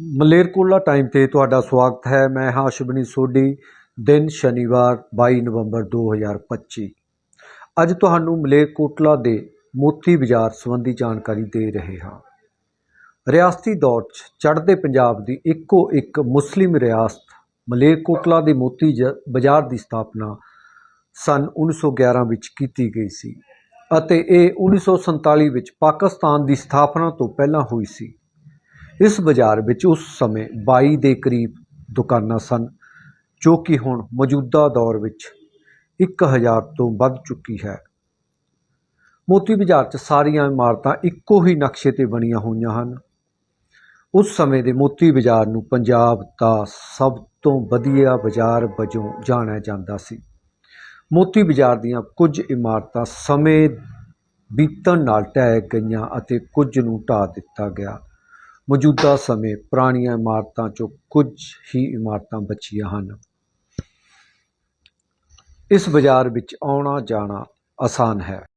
Malerkotla time ਤੇ ਤੁਹਾਡਾ ਸਵਾਗਤ ਹੈ। ਮੈਂ ਹਾਂ ਸ਼ੁਭਨੀ ਸੋਢੀ। ਦਿਨ ਸ਼ਨੀਵਾਰ 22 ਨਵੰਬਰ 2025 ਅੱਜ ਤੁਹਾਨੂੰ ਮਲੇਰਕੋਟਲਾ ਦੇ ਮੋਤੀ ਬਾਜ਼ਾਰ ਸੰਬੰਧੀ ਜਾਣਕਾਰੀ ਦੇ ਰਹੇ ਹਾਂ। ਰਿਆਸਤੀ ਦੌਰ 'ਚ ਚੜ੍ਹਦੇ ਪੰਜਾਬ ਦੀ ਇੱਕੋ ਇੱਕ ਮੁਸਲਿਮ ਰਿਆਸਤ ਮਲੇਰਕੋਟਲਾ ਦੇ ਮੋਤੀ ਜ- ਬਾਜ਼ਾਰ ਦੀ ਸਥਾਪਨਾ ਸਨ 1911 ਵਿੱਚ ਕੀਤੀ ਗਈ ਸੀ ਅਤੇ ਇਹ 1947 ਵਿੱਚ ਪਾਕਿਸਤਾਨ ਦੀ ਸਥਾਪਨਾ ਤੋਂ ਪਹਿਲਾਂ ਹੋਈ ਸੀ। ਇਸ ਬਾਜ਼ਾਰ ਵਿੱਚ ਉਸ ਸਮੇਂ 22 ਦੇ ਕਰੀਬ ਦੁਕਾਨਾਂ ਸਨ, ਜੋ ਕਿ ਹੁਣ ਮੌਜੂਦਾ ਦੌਰ ਵਿੱਚ 1000 ਤੋਂ ਵੱਧ ਚੁੱਕੀ ਹੈ। ਮੋਤੀ ਬਾਜ਼ਾਰ 'ਚ ਸਾਰੀਆਂ ਇਮਾਰਤਾਂ ਇੱਕੋ ਹੀ ਨਕਸ਼ੇ ਤੇ ਬਣੀਆਂ ਹੋਈਆਂ ਹਨ। ਉਸ ਸਮੇਂ ਦੇ ਮੋਤੀ ਬਾਜ਼ਾਰ ਨੂੰ ਪੰਜਾਬ ਦਾ ਸਭ ਤੋਂ ਵਧੀਆ ਬਾਜ਼ਾਰ ਵਜੋਂ ਜਾਣਿਆ ਜਾਂਦਾ ਸੀ। ਮੋਤੀ ਬਾਜ਼ਾਰ ਦੀਆਂ ਕੁਝ ਇਮਾਰਤਾਂ ਸਮੇਂ ਬੀਤਣ ਨਾਲ ਢਹਿ ਗਈਆਂ ਅਤੇ ਕੁਝ ਨੂੰ ਢਾਹ ਦਿੱਤਾ ਗਿਆ। ਮੌਜੂਦਾ ਸਮੇਂ ਪੁਰਾਣੀਆਂ ਇਮਾਰਤਾਂ 'ਚੋਂ ਕੁਝ ਹੀ ਇਮਾਰਤਾਂ ਬਚੀਆਂ ਹਨ। ਇਸ ਬਾਜ਼ਾਰ ਵਿੱਚ ਆਉਣਾ ਜਾਣਾ ਆਸਾਨ ਹੈ।